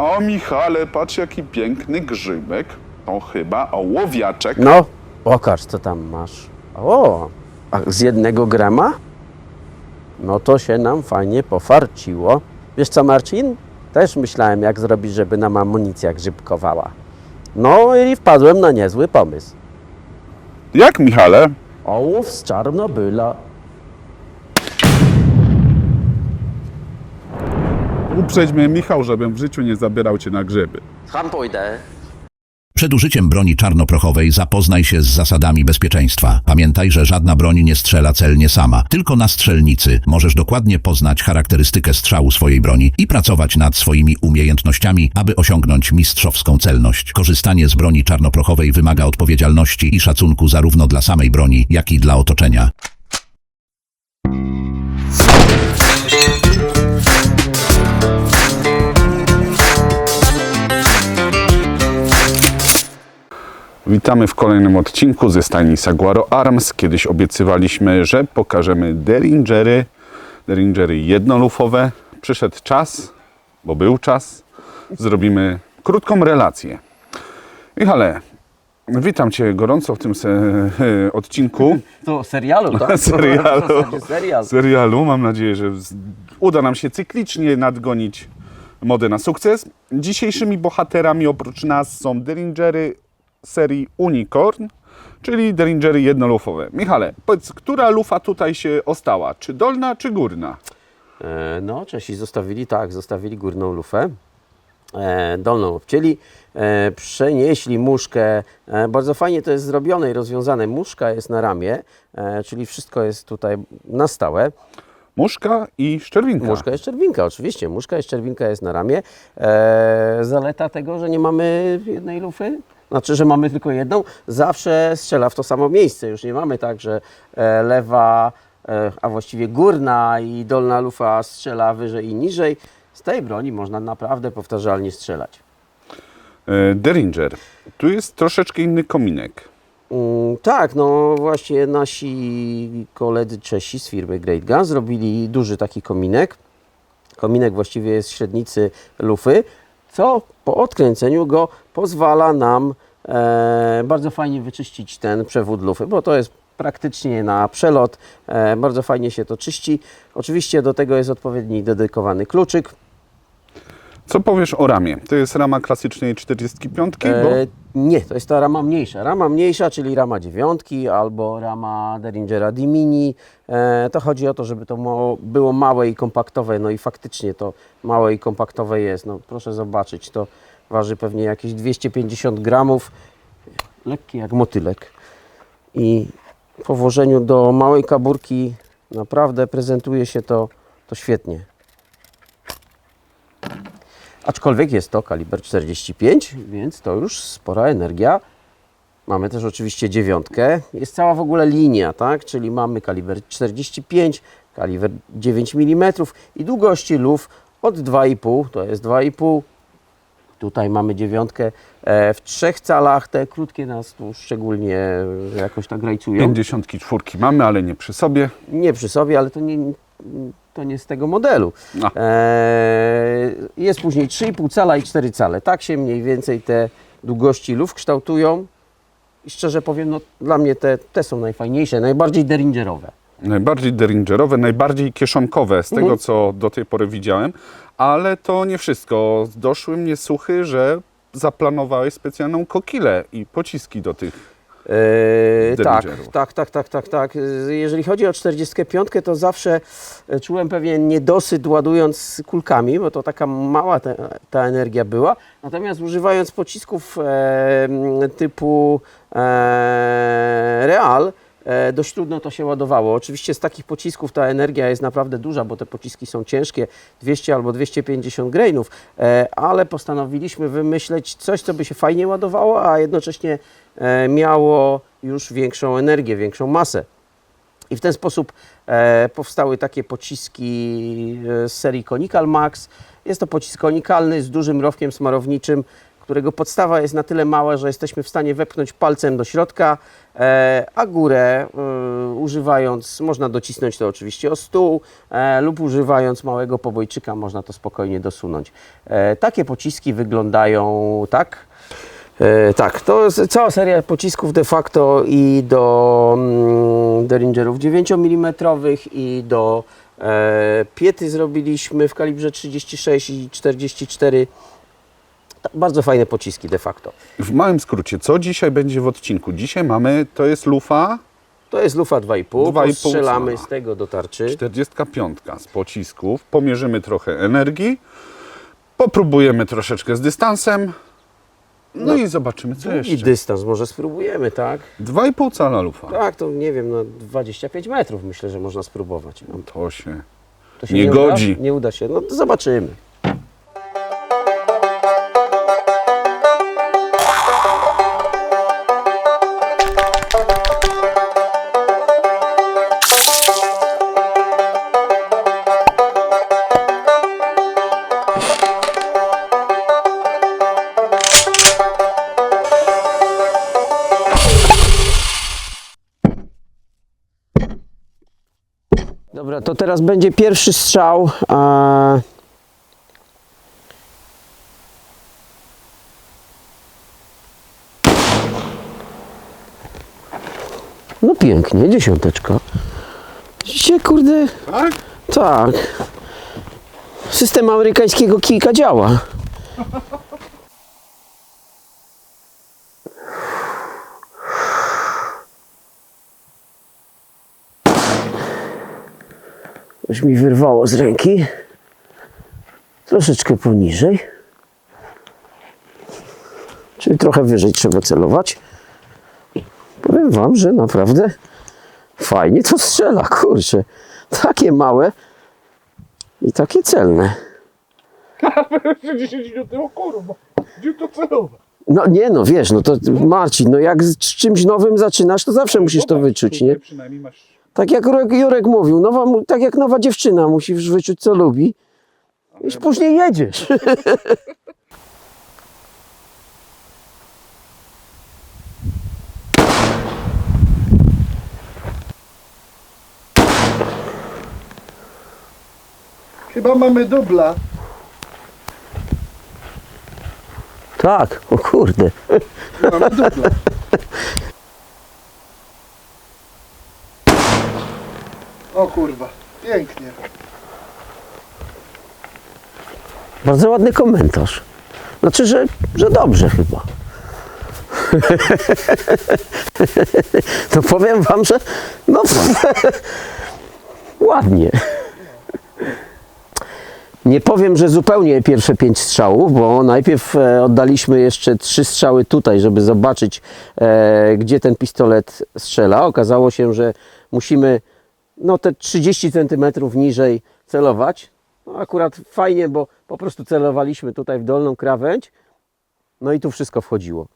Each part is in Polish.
O Michale, patrz jaki piękny grzybek. To chyba ołowiaczek. No, pokaż, co tam masz. O, a z jednego grama? No to się nam fajnie pofarciło. Wiesz co, Marcin? Też myślałem, jak zrobić, żeby nam amunicja grzybkowała. No i wpadłem na niezły pomysł. Jak Michale? Ołów z Czarnobyla. Uprzedź mnie Michał, żebym w życiu nie zabierał cię na grzyby. Tam pójdę. Przed użyciem broni czarnoprochowej zapoznaj się z zasadami bezpieczeństwa. Pamiętaj, że żadna broń nie strzela celnie sama. Tylko na strzelnicy możesz dokładnie poznać charakterystykę strzału swojej broni i pracować nad swoimi umiejętnościami, aby osiągnąć mistrzowską celność. Korzystanie z broni czarnoprochowej wymaga odpowiedzialności i szacunku zarówno dla samej broni, jak i dla otoczenia. Witamy w kolejnym odcinku ze stajni Saguaro Arms. Kiedyś obiecywaliśmy, że pokażemy Derringery, Derringery jednolufowe. Przyszedł czas, bo był czas. Zrobimy krótką relację. Michale, witam Cię gorąco w tym odcinku. To serialu, tak? serialu. Zasadzie serial. serialu. Mam nadzieję, że uda nam się cyklicznie nadgonić modę na sukces. Dzisiejszymi bohaterami oprócz nas są Derringery serii Unicorn, czyli Derringery jednolufowe. Michale, powiedz, która lufa tutaj się ostała? Czy dolna, czy górna? E, No, Czesi zostawili, tak, zostawili górną lufę, e, dolną obcięli, e, przenieśli muszkę, e, bardzo fajnie to jest zrobione i rozwiązane, muszka jest na ramię, e, czyli wszystko jest tutaj na stałe. Muszka i szczerwinka. Muszka i szczerwinka, oczywiście, muszka i szczerwinka jest na ramię. E, zaleta tego, że nie mamy jednej lufy, znaczy, że mamy tylko jedną, zawsze strzela w to samo miejsce. Już nie mamy tak, że e, lewa, e, a właściwie górna i dolna lufa strzela wyżej i niżej. Z tej broni można naprawdę powtarzalnie strzelać. E, Derringer. Tu jest troszeczkę inny kominek. Mm, Tak, no właśnie nasi koledzy Czesi z firmy Great Gun zrobili duży taki kominek. Kominek właściwie jest średnicy lufy, co po odkręceniu go pozwala nam e, bardzo fajnie wyczyścić ten przewód lufy, bo to jest praktycznie na przelot, e, bardzo fajnie się to czyści. Oczywiście do tego jest odpowiedni dedykowany kluczyk. Co powiesz o ramie? To jest rama klasycznej 45, bo E, nie, to jest ta rama mniejsza. Rama mniejsza, czyli rama dziewiątki albo rama Derringera D-Mini. E, to chodzi o to, żeby to mało, było małe i kompaktowe. No i faktycznie to małe i kompaktowe jest. No proszę zobaczyć, to waży pewnie jakieś 250 gramów. Lekkie jak motylek. I po włożeniu do małej kaburki naprawdę prezentuje się to, to świetnie. Aczkolwiek jest to kaliber 45, więc to już spora energia. Mamy też oczywiście dziewiątkę. Jest cała w ogóle linia, tak? Czyli mamy kaliber 45, kaliber 9 mm i długości luf od 2,5, to jest 2,5. Tutaj mamy dziewiątkę e, w trzech calach. Te krótkie nas tu szczególnie e, jakoś tak rajcują. 54 mamy, ale nie przy sobie. Nie przy sobie, ale to nie, to nie z tego modelu. A. Eee, jest później 3,5 cala i 4 cale. Tak się mniej więcej te długości luf kształtują. I szczerze powiem, no, dla mnie te, te są najfajniejsze, najbardziej deringerowe. Najbardziej deringerowe, najbardziej kieszonkowe z tego, Mhm. co do tej pory widziałem. Ale to nie wszystko. Doszły mnie słuchy, że zaplanowałeś specjalną kokilę i pociski do tych. Eee, tak, tak, tak, tak, tak, tak. Jeżeli chodzi o 45, to zawsze e, czułem pewien niedosyt ładując kulkami, bo to taka mała te, ta energia była. Natomiast używając pocisków e, typu e, Real, dość trudno to się ładowało. Oczywiście z takich pocisków ta energia jest naprawdę duża, bo te pociski są ciężkie, 200 albo 250 grainów, e, ale postanowiliśmy wymyśleć coś, co by się fajnie ładowało, a jednocześnie e, miało już większą energię, większą masę. I w ten sposób e, powstały takie pociski e, z serii Conical Max. Jest to pocisk konikalny z dużym rowkiem smarowniczym, którego podstawa jest na tyle mała, że jesteśmy w stanie wepchnąć palcem do środka, e, a górę e, używając, można docisnąć to oczywiście o stół e, lub używając małego pobojczyka można to spokojnie dosunąć. Takie pociski wyglądają tak. Tak, to cała seria pocisków de facto i do Derringerów 9 mm i do Piety zrobiliśmy w kalibrze 36 i 44. Bardzo fajne pociski de facto. W małym skrócie, co dzisiaj będzie w odcinku? Dzisiaj mamy, to jest lufa To jest lufa 2,5, 2,5 strzelamy z tego do tarczy. 45 z pocisków. Pomierzymy trochę energii, popróbujemy troszeczkę z dystansem, no, i zobaczymy co I jeszcze. dystans może spróbujemy, tak? 2,5 cala lufa. Tak, to nie wiem, no 25 metrów myślę, że można spróbować. No, To się... to się Nie nie godzi. Uda? Nie uda się, no to zobaczymy. Dobra, to teraz będzie pierwszy strzał. No pięknie, dziesiąteczka. Dzisiaj kurde, Tak? tak. System amerykańskiego kijka działa. Już mi wyrwało z ręki. Troszeczkę poniżej. Czyli trochę wyżej trzeba celować. Powiem Wam, że naprawdę fajnie to strzela, kurczę. Takie małe i takie celne. 10 minut, o kurwa, gdzie to celować? No nie no, wiesz, no to Marcin, no jak z czymś nowym zaczynasz, to zawsze musisz to wyczuć, nie? Przynajmniej masz... Tak jak Jurek, mówił, nowa, tak jak nowa dziewczyna, musisz wyczuć co lubi. I później jedziesz. Chyba mamy dubla. Tak, o kurde. Mamy dubla. O kurwa, pięknie. Bardzo ładny komentarz. Znaczy, że, że dobrze chyba. To powiem wam, że no ładnie. Nie powiem, że zupełnie pierwsze pięć strzałów, bo najpierw e, oddaliśmy jeszcze trzy strzały tutaj, żeby zobaczyć, e, gdzie ten pistolet strzela. Okazało się, że musimy no, te 30 cm niżej celować. No, akurat fajnie, bo po prostu celowaliśmy tutaj w dolną krawędź, no i tu wszystko wchodziło.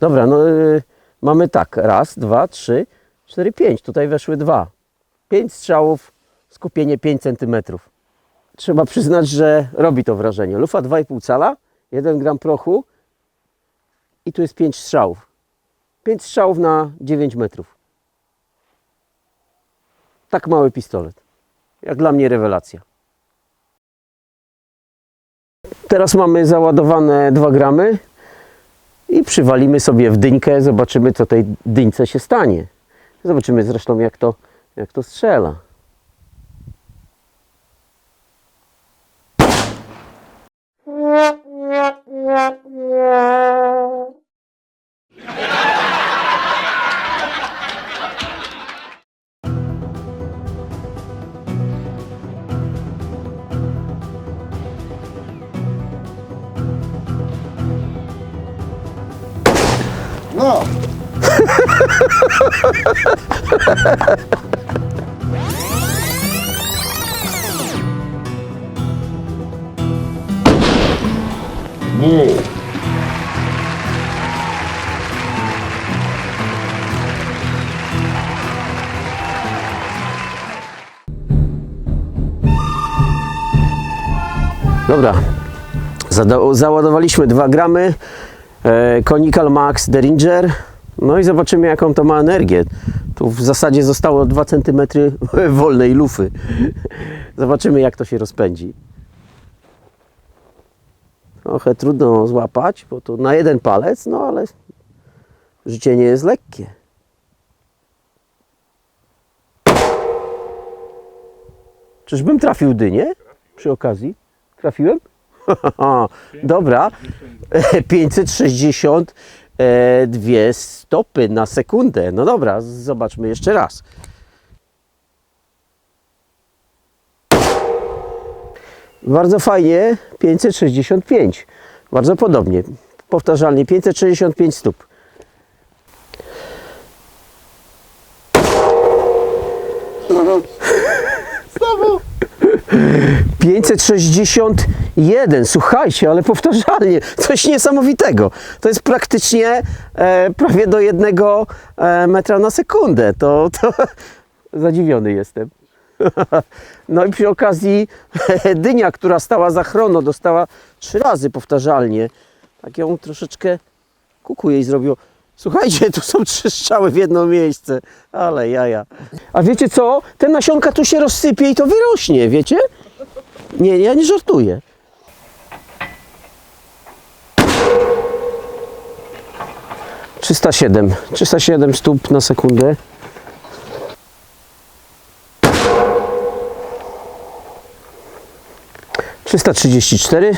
Dobra, no y, mamy tak, raz, dwa, trzy, cztery, pięć. Tutaj weszły dwa. Pięć strzałów, skupienie 5 centymetrów. Trzeba przyznać, że robi to wrażenie. Lufa 2,5 cala, 1 gram prochu i tu jest 5 strzałów. 5 strzałów na 9 metrów. Tak mały pistolet. Jak dla mnie rewelacja. Teraz mamy załadowane 2 gramy i przywalimy sobie w dyńkę, zobaczymy co tej dyńce się stanie. Zobaczymy zresztą jak to, jak to strzela. No, Dobra, Zada- załadowaliśmy 2 gramy e, Conical Max Derringer. No i zobaczymy jaką to ma energię. Tu w zasadzie zostało 2 cm wolnej lufy. Zobaczymy jak to się rozpędzi. Trochę trudno złapać, bo to na jeden palec, no ale życie nie jest lekkie. Czyżbym trafił dynię przy okazji? Trafiłem? Dobra. 562 stopy na sekundę. No dobra, zobaczmy jeszcze raz. Bardzo fajnie, 565. Bardzo podobnie. Powtarzalnie, 565 stóp. Znowu! 561, słuchajcie, ale powtarzalnie, coś niesamowitego. To jest praktycznie e, prawie do jednego e, metra na sekundę. To, to zadziwiony jestem. No i przy okazji dynia, która stała za chrono, dostała trzy razy powtarzalnie. Tak ją troszeczkę kuku jej zrobiło. Słuchajcie, tu są trzy strzały w jedno miejsce, ale jaja. A wiecie co? Te nasionka tu się rozsypie i to wyrośnie, wiecie? Nie, ja nie żartuję. Trzysta siedem, trzysta siedem stóp na sekundę. Trzysta trzydzieści cztery.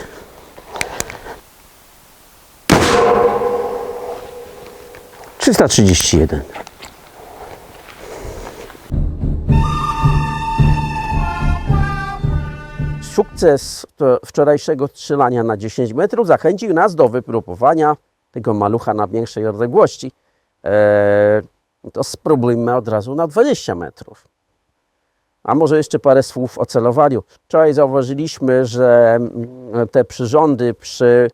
331. Sukces wczorajszego strzelania na 10 metrów zachęcił nas do wypróbowania tego malucha na większej odległości. Eee, to spróbujmy od razu na 20 metrów. A może jeszcze parę słów o celowaniu. Wczoraj zauważyliśmy, że mm, te przyrządy przy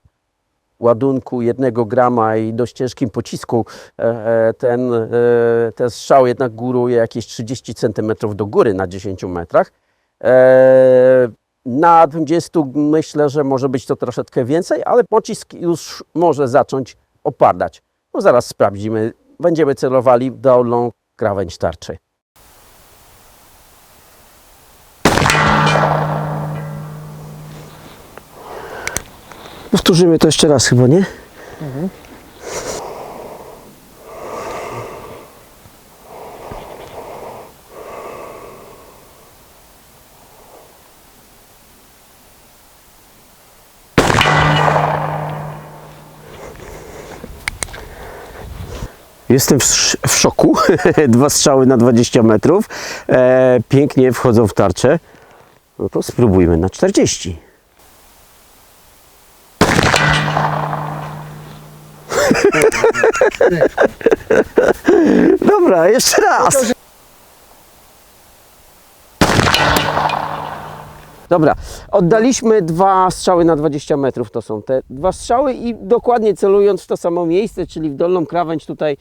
ładunku jednego grama i dość ciężkim pocisku e, e, ten, e, ten strzał jednak góruje jakieś 30 cm do góry na 10 metrach. Na 20 myślę, że może być to troszeczkę więcej, ale pocisk już może zacząć opadać. No zaraz sprawdzimy. Będziemy celowali w dolną krawędź tarczy. Powtórzymy to jeszcze raz chyba, nie? Jestem w, sz- w szoku. Dwa strzały na 20 metrów. E, pięknie wchodzą w tarczę. No to spróbujmy na 40. Dobra, jeszcze raz. Dobra, oddaliśmy dwa strzały na 20 metrów, to są te dwa strzały i dokładnie celując w to samo miejsce, czyli w dolną krawędź tutaj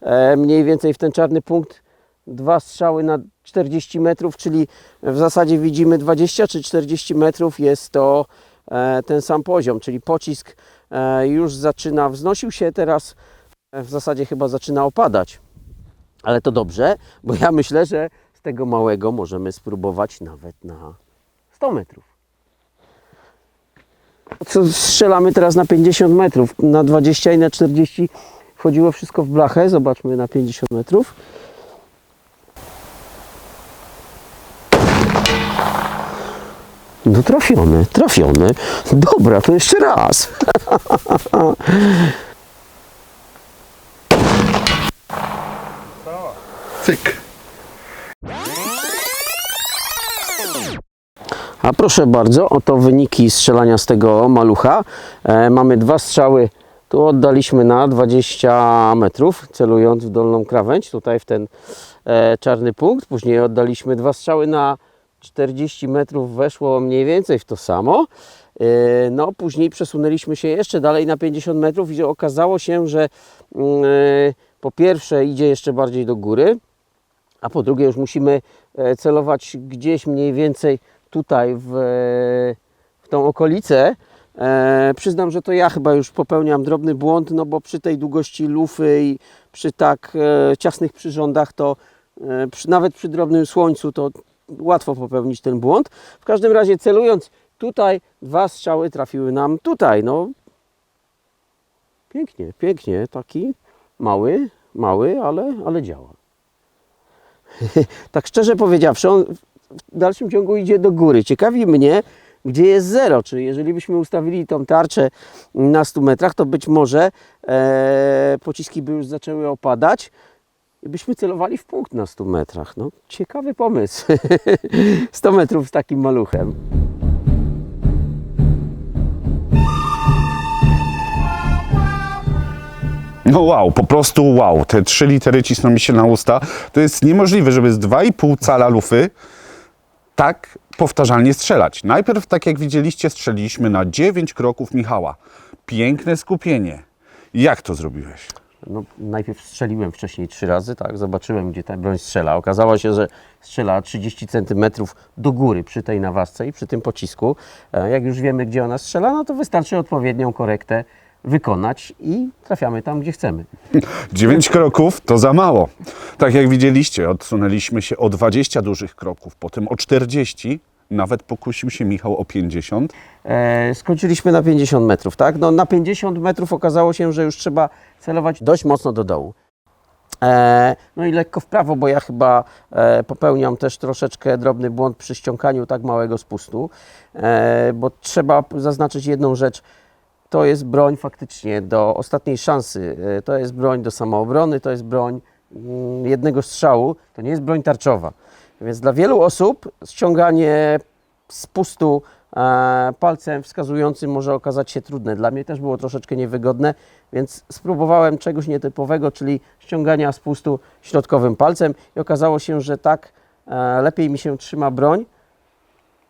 e, mniej więcej w ten czarny punkt, dwa strzały na 40 metrów, czyli w zasadzie widzimy 20 czy 40 metrów jest to e, ten sam poziom, czyli pocisk e, już zaczyna, wznosił się teraz, e, w zasadzie chyba zaczyna opadać. Ale to dobrze, bo ja myślę, że z tego małego możemy spróbować nawet na 100 metrów. Co strzelamy teraz na 50 metrów, na 20 i na 40 wchodziło wszystko w blachę. Zobaczmy na 50 metrów. No trafiony, trafiony. Dobra, to jeszcze raz. Cyk. A proszę bardzo, oto wyniki strzelania z tego malucha. E, mamy dwa strzały, tu oddaliśmy na 20 metrów, celując w dolną krawędź, tutaj w ten e, czarny punkt. Później oddaliśmy dwa strzały na 40 metrów, weszło mniej więcej w to samo. E, no, później przesunęliśmy się jeszcze dalej na 50 metrów i okazało się, że mm, e, po pierwsze idzie jeszcze bardziej do góry, a po drugie już musimy e, celować gdzieś mniej więcej tutaj w, w tą okolicę, E, przyznam, że to ja chyba już popełniam drobny błąd, no bo przy tej długości lufy i przy tak e, ciasnych przyrządach to e, przy, nawet przy drobnym słońcu to łatwo popełnić ten błąd. W każdym razie celując tutaj, dwa strzały trafiły nam tutaj. No pięknie, pięknie, taki mały, mały, ale, ale działa. tak szczerze powiedziawszy, on w dalszym ciągu idzie do góry. Ciekawi mnie, gdzie jest zero. Czy jeżeli byśmy ustawili tą tarczę na 100 metrach, to być może e, pociski by już zaczęły opadać i byśmy celowali w punkt na 100 metrach. No, ciekawy pomysł. 100 metrów z takim maluchem. No wow, po prostu wow. Te trzy litery cisną mi się na usta. To jest niemożliwe, żeby z 2,5 cala lufy tak powtarzalnie strzelać. Najpierw, tak jak widzieliście, strzeliliśmy na 9 kroków Michała. Piękne skupienie. Jak to zrobiłeś? No, najpierw strzeliłem wcześniej trzy razy, tak, zobaczyłem gdzie ta broń strzela. Okazało się, że strzela 30 cm do góry przy tej nawazce i przy tym pocisku. E, Jak już wiemy, gdzie ona strzela, no to wystarczy odpowiednią korektę wykonać i trafiamy tam, gdzie chcemy. 9 kroków to za mało. Tak jak widzieliście, odsunęliśmy się o 20 dużych kroków, potem o 40, nawet pokusił się Michał o 50. E, skończyliśmy na 50 metrów, tak? No, na 50 metrów okazało się, że już trzeba celować dość mocno do dołu. E, no i lekko w prawo, bo ja chyba e, popełniam też troszeczkę drobny błąd przy ściąganiu tak małego spustu, e, bo trzeba zaznaczyć jedną rzecz. To jest broń faktycznie do ostatniej szansy. E, To jest broń do samoobrony, to jest broń mm, jednego strzału, to nie jest broń tarczowa. Więc dla wielu osób ściąganie spustu e, palcem wskazującym może okazać się trudne. Dla mnie też było troszeczkę niewygodne, więc spróbowałem czegoś nietypowego, czyli ściągania spustu środkowym palcem i okazało się, że tak e, lepiej mi się trzyma broń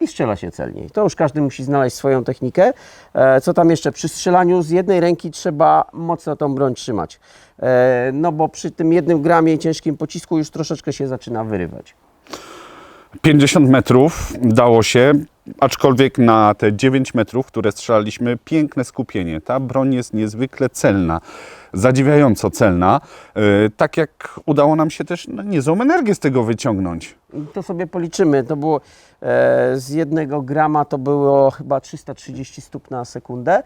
i strzela się celniej. To już każdy musi znaleźć swoją technikę. E, Co tam jeszcze? Przy strzelaniu z jednej ręki trzeba mocno tą broń trzymać. E, No bo przy tym jednym gramie ciężkim pocisku już troszeczkę się zaczyna wyrywać. 50 metrów dało się, aczkolwiek na te 9 metrów, które strzelaliśmy, piękne skupienie. Ta broń jest niezwykle celna, zadziwiająco celna. Yy, tak jak udało nam się też no, niezłą energię z tego wyciągnąć. To sobie policzymy. To było e, z jednego grama to było chyba 330 stóp na sekundę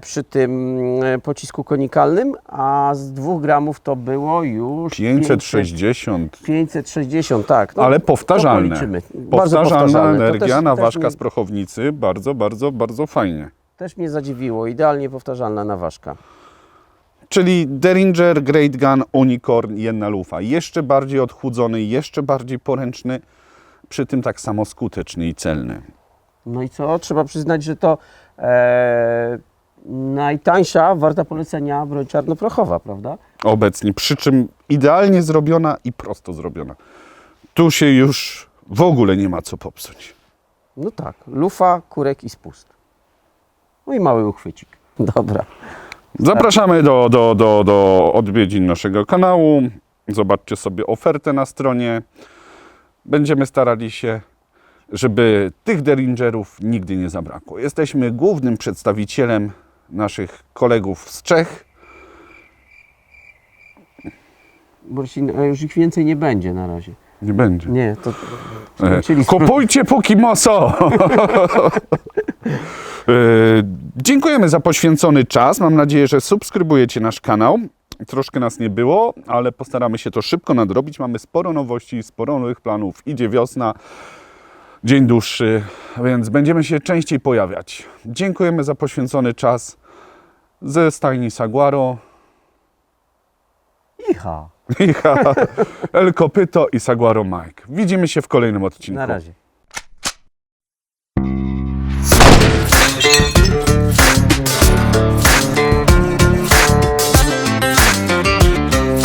przy tym e, pocisku konikalnym, a z dwóch gramów to było już 560. 500, 560, tak. No, Ale powtarzalne. Powtarzalna powtarzalne. Energia też- na ważka z prochownicy. Bardzo, bardzo, bardzo fajnie. Też mnie zadziwiło. Idealnie powtarzalna naważka. Czyli Derringer, Great Gun, Unicorn, jedna lufa. Jeszcze bardziej odchudzony, jeszcze bardziej poręczny, przy tym tak samo skuteczny i celny. No i co? Trzeba przyznać, że to e, najtańsza, warta polecenia broń czarnoprochowa, prawda? obecnie, przy czym idealnie zrobiona i prosto zrobiona. Tu się już w ogóle nie ma co popsuć. No tak, lufa, kurek i spust. No i mały uchwycik. Dobra. Zapraszamy do, do, do, do odwiedzin naszego kanału. Zobaczcie sobie ofertę na stronie. Będziemy starali się, żeby tych Derringerów nigdy nie zabrakło. Jesteśmy głównym przedstawicielem naszych kolegów z Czech. Borsin, a już ich więcej nie będzie na razie. Nie będzie. Nie, to E, Kupujcie Pokimoso! E, Dziękujemy za poświęcony czas. Mam nadzieję, że subskrybujecie nasz kanał. Troszkę nas nie było, ale postaramy się to szybko nadrobić. Mamy sporo nowości, sporo nowych planów. Idzie wiosna, dzień dłuższy, więc będziemy się częściej pojawiać. Dziękujemy za poświęcony czas ze stajni Saguaro, Icha. El Kopyto i Saguaro Mike. Widzimy się w kolejnym odcinku. Na razie.